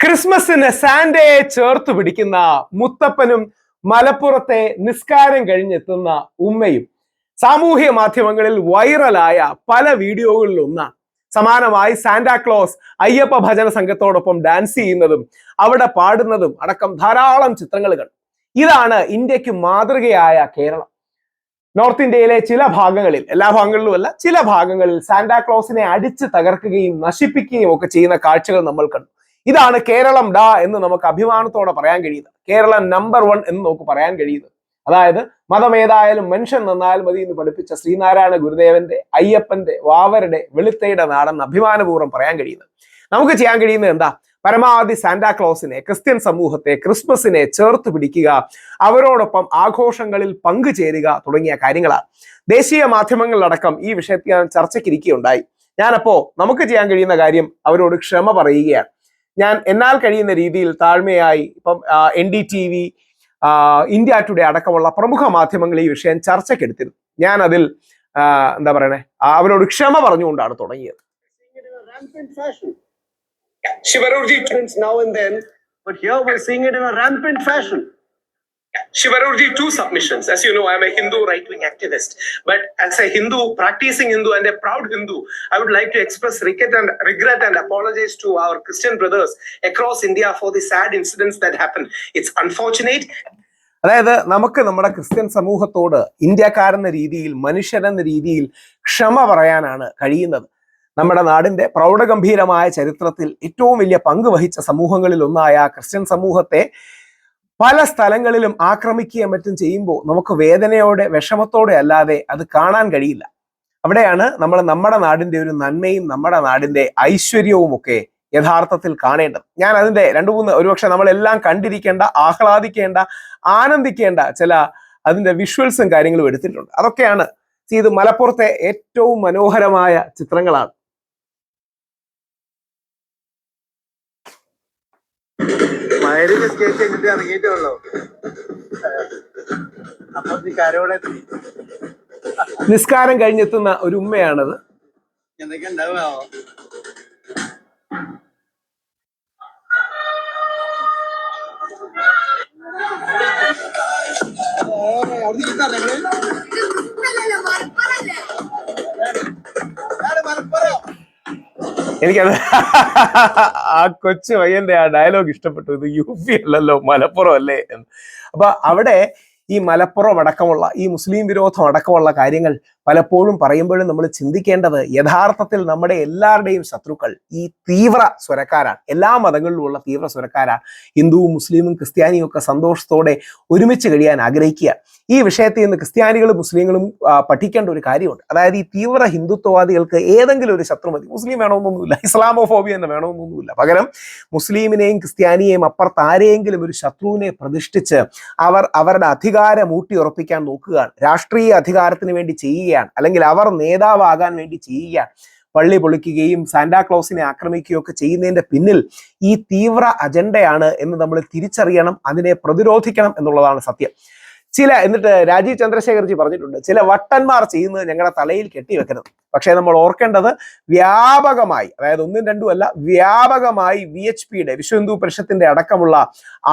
ക്രിസ്മസിന് സാന്റയെ ചേർത്ത് പിടിക്കുന്ന മുത്തപ്പനും മലപ്പുറത്തെ നിസ്കാരം കഴിഞ്ഞെത്തുന്ന ഉമ്മയും സാമൂഹ്യ മാധ്യമങ്ങളിൽ വൈറലായ പല വീഡിയോകളിൽ ഒന്നാണ്. സമാനമായി സാന്റാക്ലോസ് അയ്യപ്പ ഭജന സംഘത്തോടൊപ്പം ഡാൻസ് ചെയ്യുന്നതും അവിടെ പാടുന്നതും അടക്കം ധാരാളം ചിത്രങ്ങൾ ഇതാണ് ഇന്ത്യയ്ക്ക് മാതൃകയായ കേരളം. നോർത്ത് ഇന്ത്യയിലെ ചില ഭാഗങ്ങളിൽ എല്ലാ ഭാഗങ്ങളിലും അല്ല ചില ഭാഗങ്ങളിൽ സാന്റാക്ലോസിനെ അടിച്ച് തകർക്കുകയും നശിപ്പിക്കുകയും ഒക്കെ ചെയ്യുന്ന കാഴ്ചകൾ നമ്മൾ കണ്ടു. ഇതാണ് കേരളം ഡാ എന്ന് നമുക്ക് അഭിമാനത്തോടെ പറയാൻ കഴിയുന്നത്. കേരളം നമ്പർ വൺ എന്ന് നമുക്ക് പറയാൻ കഴിയുന്നത്. അതായത് മതമേതായാലും മനുഷ്യൻ നന്നാൽ മതി എന്ന് പഠിപ്പിച്ച ശ്രീനാരായണ ഗുരുദേവന്റെ അയ്യപ്പന്റെ വാവരുടെ വെളുത്തയുടെ നാടെന്ന് അഭിമാനപൂർവം പറയാൻ കഴിയുന്നത്. നമുക്ക് ചെയ്യാൻ കഴിയുന്നത് എന്താ? പരമാവധി സാന്റാക്ലോസിനെ ക്രിസ്ത്യൻ സമൂഹത്തെ ക്രിസ്മസിനെ ചേർത്ത് പിടിക്കുക അവരോടൊപ്പം ആഘോഷങ്ങളിൽ പങ്കുചേരുക തുടങ്ങിയ കാര്യങ്ങളാണ്. ദേശീയ മാധ്യമങ്ങളിലടക്കം ഈ വിഷയത്തിൽ ഞാൻ ചർച്ചയ്ക്കിരിക്കുകയുണ്ടായി ഞാനപ്പോ നമുക്ക് ചെയ്യാൻ കഴിയുന്ന കാര്യം അവരോട് ക്ഷമ പറയുകയാണ്. ഞാൻ എന്നാൽ കഴിയുന്ന രീതിയിൽ താഴ്മയായി ഇപ്പം N D T V India today അടക്കമുള്ള പ്രമുഖ മാധ്യമങ്ങൾ ഈ വിഷയം ചർച്ചയ്ക്കെടുത്തിരുന്നു ഞാൻ അതിൽ എന്താ പറയണേ അവരോട് ക്ഷമ പറഞ്ഞുകൊണ്ടാണ് തുടങ്ങിയത്. Shivarurji, two submissions. As you know, I'm a Hindu right wing activist. But as a Hindu, practicing Hindu, and a proud Hindu, I would like to express regret and, regret and apologize to our Christian brothers across India for the sad incidents that happened. It's unfortunate. അതായത് നമുക്ക് നമ്മുടെ Christian സമൂഹത്തോട് ഇന്ത്യക്കാരെന്ന രീതിയിൽ മനുഷ്യരെന്ന രീതിയിൽ ക്ഷമ പറയാനാണ് കഴിയുന്നത് നമ്മുടെ നാടിന്റെ പ്രൗഢഗംഭീരമായ ചരിത്രത്തിൽ ഏറ്റവും വലിയ പങ്ക് വഹിച്ച സമൂഹങ്ങളിൽ ഒന്നായ ക്രിസ്ത്യൻ സമൂഹത്തെ പല സ്ഥലങ്ങളിലും ആക്രമിക്കുകയും മറ്റും ചെയ്യുമ്പോൾ നമുക്ക് വേദനയോടെ വിഷമത്തോടെ അല്ലാതെ അത് കാണാൻ കഴിയില്ല. അവിടെയാണ് നമ്മൾ നമ്മുടെ നാടിന്റെ ഒരു നന്മയും നമ്മുടെ നാടിന്റെ ഐശ്വര്യവും ഒക്കെ യഥാർത്ഥത്തിൽ കാണേണ്ടത്. ഞാൻ അതിന്റെ രണ്ടു മൂന്ന് ഒരുപക്ഷെ നമ്മളെല്ലാം കണ്ടിരിക്കേണ്ട ആഹ്ലാദിക്കേണ്ട ആനന്ദിക്കേണ്ട ചില അതിന്റെ വിഷ്വൽസും കാര്യങ്ങളും എടുത്തിട്ടുണ്ട്. അതൊക്കെയാണ് ഇത് മലപ്പുറത്തെ ഏറ്റവും മനോഹരമായ ചിത്രങ്ങളാണ്. ഇറങ്ങിയിട്ടേ ഉള്ളൂ അപ്പൊ നിസ്കാരം കഴിഞ്ഞെത്തുന്ന ഒരു ഉമ്മയാണത് എന്തൊക്കെ ഉണ്ടാവുമോ അവിടെ എനിക്കത് ആ കൊച്ചു പയ്യന്റെ ആ ഡയലോഗ് ഇഷ്ടപ്പെട്ടു. ഇത് യു പി അല്ലല്ലോ മലപ്പുറം അല്ലേ എന്ന്. അപ്പൊ അവിടെ ഈ മലപ്പുറം അടക്കമുള്ള ഈ മുസ്ലിം വിരോധം അടക്കമുള്ള കാര്യങ്ങൾ പലപ്പോഴും പറയുമ്പോഴും നമ്മൾ ചിന്തിക്കേണ്ടത് യഥാർത്ഥത്തിൽ നമ്മുടെ എല്ലാവരുടെയും ശത്രുക്കൾ ഈ തീവ്ര സ്വരക്കാരാണ്. എല്ലാ മതങ്ങളിലുമുള്ള തീവ്ര സ്വരക്കാരാണ്. ഹിന്ദുവും മുസ്ലിമും ക്രിസ്ത്യാനിയും ഒക്കെ സന്തോഷത്തോടെ ഒരുമിച്ച് കഴിയാൻ ആഗ്രഹിക്കുക. ഈ വിഷയത്തിൽ നിന്ന് ക്രിസ്ത്യാനികളും മുസ്ലിങ്ങളും പഠിക്കേണ്ട ഒരു കാര്യമുണ്ട്. അതായത് ഈ തീവ്ര ഹിന്ദുത്വവാദികൾക്ക് ഏതെങ്കിലും ഒരു ശത്രു മതി. മുസ്ലിം വേണമെന്നൊന്നുമില്ല. ഇസ്ലാമോഫോബിയ എന്ന് വേണമെന്നൊന്നുമില്ല. പകരം മുസ്ലിമിനെയും ക്രിസ്ത്യാനിയെയും അപ്പുറത്ത് ആരെയെങ്കിലും ഒരു ശത്രുവിനെ പ്രതിഷ്ഠിച്ച് അവർ അവരുടെ അധികാരം ഊട്ടിയുറപ്പിക്കാൻ നോക്കുകയാണ്. രാഷ്ട്രീയ അധികാരത്തിന് വേണ്ടി ചെയ്യുകയാണ് അല്ലെങ്കിൽ അവർ നേതാവാകാൻ വേണ്ടി ചെയ്യുകയാണ് പള്ളി പൊളിക്കുകയും സാന്റാക്ലോസിനെ ആക്രമിക്കുകയും ഒക്കെ ചെയ്യുന്നതിന്റെ പിന്നിൽ ഈ തീവ്ര അജണ്ടയാണ് എന്ന് നമ്മൾ തിരിച്ചറിയണം അതിനെ പ്രതിരോധിക്കണം എന്നുള്ളതാണ് സത്യം. ചില എന്നിട്ട് രാജീവ് ചന്ദ്രശേഖർജി പറഞ്ഞിട്ടുണ്ട് ചില വട്ടന്മാർ ചെയ്യുന്നത് ഞങ്ങളുടെ തലയിൽ കെട്ടിവെക്കരുത്. പക്ഷേ നമ്മൾ ഓർക്കേണ്ടത് വ്യാപകമായി അതായത് ഒന്നും രണ്ടും അല്ല വ്യാപകമായി വി എച്ച് പിയുടെ വിശ്വ ഹിന്ദു പരിഷത്തിന്റെ അടക്കമുള്ള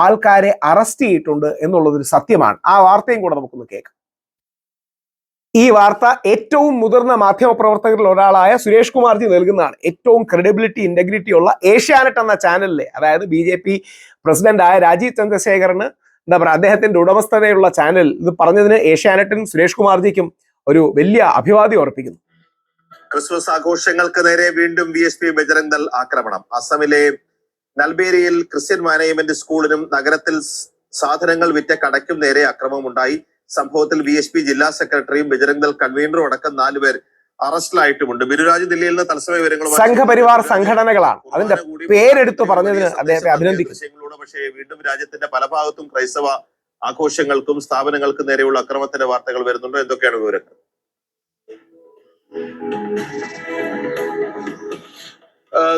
ആൾക്കാരെ അറസ്റ്റ് ചെയ്തിട്ടുണ്ട് എന്നുള്ളതൊരു സത്യമാണ്. ആ വാർത്തയും കൂടെ നമുക്കൊന്ന് കേൾക്കാം. ഈ വാർത്ത ഏറ്റവും മുതിർന്ന മാധ്യമ പ്രവർത്തകരിൽ ഒരാളായ സുരേഷ് കുമാർജി നൽകുന്നതാണ്. ഏറ്റവും ക്രെഡിബിലിറ്റി ഇന്റഗ്രിറ്റി ഉള്ള ഏഷ്യാനെറ്റ് എന്ന ചാനലിലെ അതായത് ബി ജെ പി പ്രസിഡന്റായ രാജീവ് ചന്ദ്രശേഖറിന് എന്താ പറയുക അദ്ദേഹത്തിന്റെ ഉടമസ്ഥതയുള്ള ചാനൽ ഇത് പറഞ്ഞതിന് ഏഷ്യാനെറ്റിനും സുരേഷ് കുമാർജിക്കും ഒരു വലിയ അഭിവാദ്യം അർപ്പിക്കുന്നു. ക്രിസ്മസ് ആഘോഷങ്ങൾക്ക് നേരെ വീണ്ടും ബി എസ് പി ബജരംഗ് ആക്രമണം. അസമിലെ നൽബേരിയിൽ ക്രിസ്ത്യൻ മാനേജ്മെന്റ് സ്കൂളിനും നഗരത്തിൽ സാധനങ്ങൾ വിറ്റ കടയ്ക്കും നേരെ അക്രമമുണ്ടായി. സംഭവത്തിൽ ബി എസ് പി ജില്ലാ സെക്രട്ടറിയും ബജരംഗ് ദൾ കൺവീനറും അടക്കം നാലുപേർ അറസ്റ്റിലായിട്ടുമുണ്ട്. ബിരുരാജ് ദില്ലിയിൽ നിന്ന് തത്സമയ വിവരങ്ങൾ സംഘപരിവാർ സംഘടനകളാണ്. അതിന്റെ പേരെടുത്ത് പറഞ്ഞതിന് അദ്ദേഹത്തെ അഭിനന്ദിക്കുന്നു. പക്ഷേ വീണ്ടും രാജ്യത്തിന്റെ പല ഭാഗത്തും ക്രൈസ്തവ ആഘോഷങ്ങൾക്കും സ്ഥാപനങ്ങൾക്കും നേരെയുള്ള അക്രമത്തിന്റെ വാർത്തകൾ വരുന്നുണ്ടോ. എന്തൊക്കെയാണ് വിവരങ്ങൾ?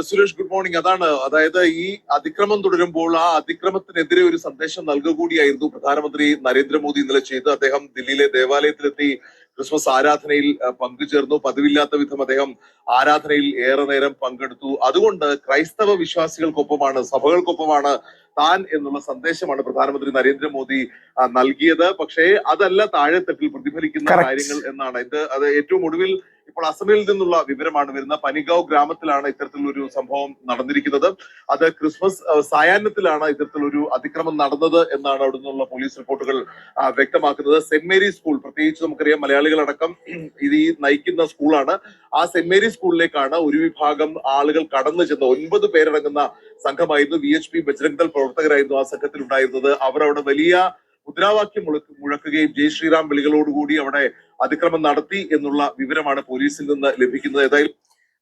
Suresh good morning. അതാണ് അതായത് ഈ അതിക്രമം തുടരുമ്പോൾ ആ അതിക്രമത്തിനെതിരെ ഒരു സന്ദേശം നൽകുക കൂടിയായിരുന്നു പ്രധാനമന്ത്രി നരേന്ദ്രമോദി ഇന്നലെ ചെയ്ത് അദ്ദേഹം ദില്ലിയിലെ ദേവാലയത്തിലെത്തി ക്രിസ്മസ് ആരാധനയിൽ പങ്കുചേർന്നു. പതിവില്ലാത്ത വിധം അദ്ദേഹം ആരാധനയിൽ ഏറെ നേരം പങ്കെടുത്തു. അതുകൊണ്ട് ക്രൈസ്തവ വിശ്വാസികൾക്കൊപ്പമാണ് സഭകൾക്കൊപ്പമാണ് താൻ എന്നുള്ള സന്ദേശമാണ് പ്രധാനമന്ത്രി നരേന്ദ്രമോദി നൽകിയത്. പക്ഷേ അതല്ല താഴെത്തട്ടിൽ പ്രതിഫലിക്കുന്ന. കാര്യങ്ങൾ എന്നാണ്. ഇത് അത് ഏറ്റവും ഒടുവിൽ ഇപ്പോൾ അസമിൽ നിന്നുള്ള വിവരമാണ് വരുന്നത് പനിഗാവ് ഗ്രാമത്തിലാണ് ഇത്തരത്തിലൊരു സംഭവം നടന്നിരിക്കുന്നത്. അത് ക്രിസ്മസ് സായാഹ്നത്തിലാണ് ഇത്തരത്തിലൊരു അതിക്രമം നടന്നത് എന്നാണ് അവിടെ നിന്നുള്ള പോലീസ് റിപ്പോർട്ടുകൾ വ്യക്തമാക്കുന്നത്. സെന്റ് മേരി സ്കൂൾ പ്രത്യേകിച്ച് നമുക്കറിയാം മലയാളികളടക്കം ഇത് ഈ നയിക്കുന്ന സ്കൂളാണ്. ആ സെന്റ് മേരി സ്കൂളിലേക്കാണ് ഒരു വിഭാഗം ആളുകൾ കടന്നു ചെന്ന് ഒൻപത് പേരടങ്ങുന്ന സംഘമായിരുന്നു V H P Bajrang Dal പ്രവർത്തകരായിരുന്നു ആ സംഘത്തിൽ ഉണ്ടായിരുന്നത് അവർ അവിടെ വലിയ മുദ്രാവാക്യം മുഴക്ക് മുഴക്കുകയും ജയ് ശ്രീറാം വിളികളോടുകൂടി അവിടെ അതിക്രമം നടത്തി എന്നുള്ള വിവരമാണ് പോലീസിൽ നിന്ന് ലഭിക്കുന്നത്. ഏതായാലും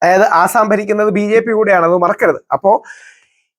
അതായത് ആസാം ഭരിക്കുന്നത് ബി ജെ പി കൂടെയാണ് അത് മറക്കരുത്. അപ്പോ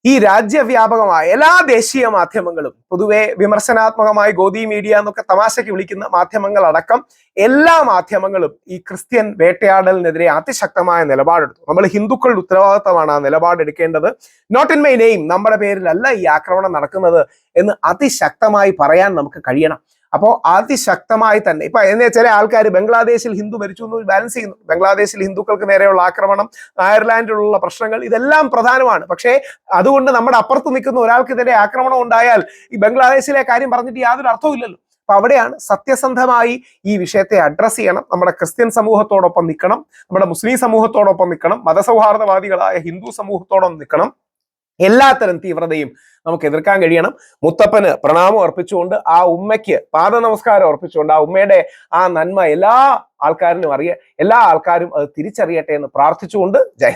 ഈ രാജ്യവ്യാപകമായ എല്ലാ ദേശീയ മാധ്യമങ്ങളും പൊതുവെ വിമർശനാത്മകമായി ഗോദി മീഡിയ എന്നൊക്കെ തമാശയ്ക്ക് വിളിക്കുന്ന മാധ്യമങ്ങൾ അടക്കം എല്ലാ മാധ്യമങ്ങളും ഈ ക്രിസ്ത്യൻ വേട്ടയാടലിനെതിരെ അതിശക്തമായ നിലപാടെടുത്തു. നമ്മൾ ഹിന്ദുക്കളുടെ ഉത്തരവാദിത്തമാണ് ആ നിലപാടെടുക്കേണ്ടത്. നോട്ട് ഇൻ മൈ നെയിം നമ്മുടെ പേരിലല്ല ഈ ആക്രമണം നടക്കുന്നത് എന്ന് അതിശക്തമായി പറയാൻ നമുക്ക് കഴിയണം. അപ്പോൾ അതിശക്തമായി തന്നെ. ഇപ്പൊ എന്നെ ചില ആൾക്കാർ ബംഗ്ലാദേശിൽ ഹിന്ദു മരിച്ചു എന്ന് ബാലൻസ് ചെയ്യുന്നു. ബംഗ്ലാദേശിൽ ഹിന്ദുക്കൾക്ക് നേരെയുള്ള ആക്രമണം അയർലാൻഡിലുള്ള പ്രശ്നങ്ങൾ ഇതെല്ലാം പ്രധാനമാണ്. പക്ഷേ അതുകൊണ്ട് നമ്മുടെ അപ്പുറത്ത് നിൽക്കുന്ന ഒരാൾക്ക് ഇതിന്റെ ആക്രമണം ഉണ്ടായാൽ ഈ ബംഗ്ലാദേശിലെ കാര്യം പറഞ്ഞിട്ട് യാതൊരു അർത്ഥവുമില്ലല്ലോ അപ്പൊ അവിടെയാണ് സത്യസന്ധമായി ഈ വിഷയത്തെ അഡ്രസ്സ് ചെയ്യണം. നമ്മുടെ ക്രിസ്ത്യൻ സമൂഹത്തോടൊപ്പം നിൽക്കണം. നമ്മുടെ മുസ്ലിം സമൂഹത്തോടൊപ്പം നിൽക്കണം. മതസൗഹാർദ്ദവാദികളായ ഹിന്ദു സമൂഹത്തോടൊപ്പം നിൽക്കണം. എല്ലാത്തരം തീവ്രതയും നമുക്ക് എതിർക്കാൻ കഴിയണം മുത്തപ്പന് പ്രണാമം അർപ്പിച്ചുകൊണ്ട് ആ ഉമ്മയ്ക്ക് പാദ നമസ്കാരം അർപ്പിച്ചുകൊണ്ട് ആ ഉമ്മയുടെ ആ നന്മ എല്ലാ ആൾക്കാരിലും അറിയ എല്ലാ ആൾക്കാരും അത് തിരിച്ചറിയട്ടെ എന്ന് പ്രാർത്ഥിച്ചുകൊണ്ട് ജയ.